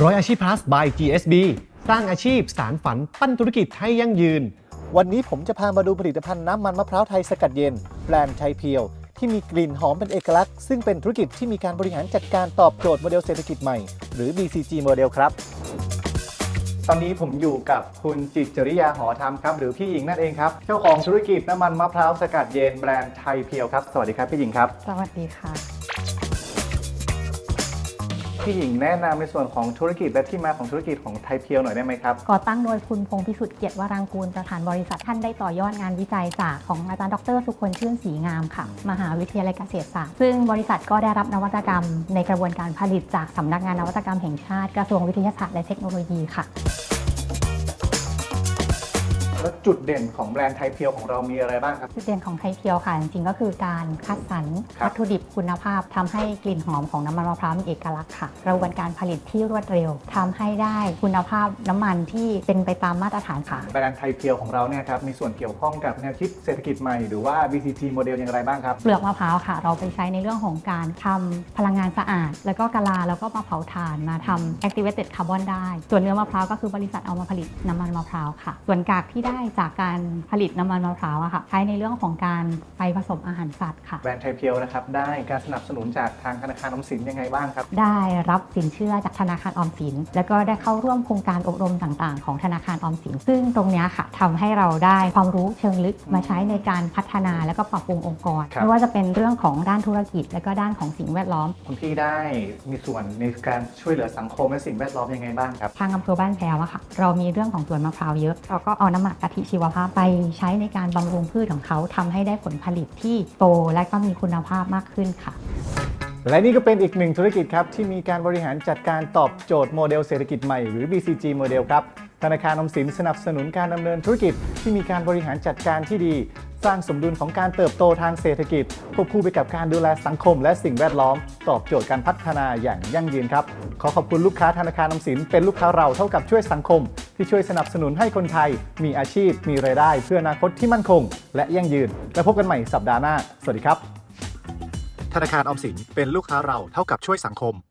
ร้อยอาชีพ plus by GSB สร้างอาชีพสารฝันปั้นธุรกิจให้ยั่งยืน วันนี้ผมจะพามาดูผลิตภัณฑ์น้ำมันมะพร้าวไทยสกัดเย็นแบรนด์ไทยเพียว ที่มีกลิ่นหอมเป็นเอกลักษณ์ ซึ่งเป็นธุรกิจที่มีการบริหารจัดการตอบโจทย์โมเดลเศรษฐกิจใหม่ หรือ BCG โมเดลครับ ตอนนี้ผมอยู่กับคุณจิตจริยาหอธรรมครับหรือพี่หญิงนั่นเองครับเจ้าของธุรกิจน้ำมันมะพร้าวสกัดเย็นแบรนด์ไทยเพียวครับสวัสดีครับพี่หญิงครับ สวัสดีค่ะ พี่หญิงแนะนำในส่วนของธุรกิจและที่มาของธุรกิจของไทยเพียวหน่อยได้ไหมครับ ก่อตั้งโดยคุณพงพิสุทธิ์เกียรติวรางกูลประธานบริษัทท่านได้ต่อยอดงานวิจัยจากของอาจารย์ดร สุคนชื่นศรีงามค่ะ มหาวิทยาลัยเกษตรศาสตร์ ซึ่งบริษัทก็ได้รับนวัตกรรม ในกระบวนการผลิตจากสำนักงานนวัตกรรมแห่งชาติกระทรวงวิทยาศาสตร์และเทคโนโลยีค่ะ แล้วจุดเด่นของแบรนด์ไทยเพียวของเรามีอะไรบ้างครับ จุดเด่นของไทยเพียวค่ะ จริงๆก็คือการคัดสรรครับ วัตถุดิบคุณภาพทำให้กลิ่นหอมของน้ำมันมะพร้าวมีเอกลักษณ์ค่ะกระบวนการผลิตที่รวดเร็วทำให้ได้คุณภาพน้ำมันที่เป็นไปตามมาตรฐานค่ะ แบรนด์ไทยเพียวของเราเนี่ยครับมีส่วนเกี่ยวข้องกับแนวคิดเศรษฐกิจใหม่หรือว่า BCG โมเดลอย่างไรบ้างครับ เปลือกมะพร้าวค่ะ เราไปใช้ในเรื่องของการทำพลังงานสะอาด แล้วก็กะลาแล้วก็มาเผาถ่านมาทำ activated carbon ได้ ส่วนเนื้อมะพร้าวก็คือบริษัทเอามาผลิตน้ำมันมะพร้าวค่ะ ส่วนกากที่ได้จากการผลิตน้ำมันมะพร้าวอะค่ะใช้ในเรื่องของการไปผสมอาหารสัตว์ค่ะ แบรนด์ไทยเพียวนะครับได้การสนับสนุนจากทางธนาคารออมสินยังไงบ้างครับ ได้รับสินเชื่อจากธนาคารออมสิน แล้วก็ได้เข้าร่วมโครงการอบรมต่างๆ ของธนาคารออมสิน ซึ่งตรงเนี้ยค่ะทำให้เราได้ความรู้เชิงลึกมาใช้ในการพัฒนาและก็ปรับปรุงองค์กรครับ ไม่ว่าจะเป็นเรื่องของด้านธุรกิจ และก็ด้านของสิ่งแวดล้อม คุณพี่ได้มีส่วนในการช่วยเหลือสังคมและสิ่งแวดล้อมยังไงบ้างครับ ทางอำเภอบ้านแพ้วอะค่ะ เรามีเรื่องของสวนมะพร้าวเยอะ เราก็เอาน้ำหมักกะทิชีวภาพไปใช้ในการบำรุงพืชของเขาทำให้ได้ผลผลิตที่โตและก็มีคุณภาพมากขึ้นค่ะ และนี่ก็เป็นอีกหนึ่งธุรกิจครับ ที่มีการบริหารจัดการตอบโจทย์โมเดลเศรษฐกิจใหม่หรือ BCG โมเดลครับธนาคารอมสินสนับสนุนการดำเนินธุรกิจที่มีการบริหารจัดการที่ดี สร้างสมดุลของการเติบโตทางเศรษฐกิจควบคู่ไปกับการดูแลสังคมและสิ่งแวดล้อม ตอบโจทย์การพัฒนาอย่างยั่งยืนครับ ขอขอบคุณลูกค้าธนาคารออมสินเป็นลูกค้าเราเท่ากับช่วยสังคม ที่ช่วยสนับสนุนให้คนไทย มีอาชีพ มีรายได้ เพื่ออนาคตที่มั่นคง และยั่งยืน และพบกันใหม่สัปดาห์หน้า สวัสดีครับ ธนาคารออมสินเป็นลูกค้าเราเท่ากับช่วยสังคม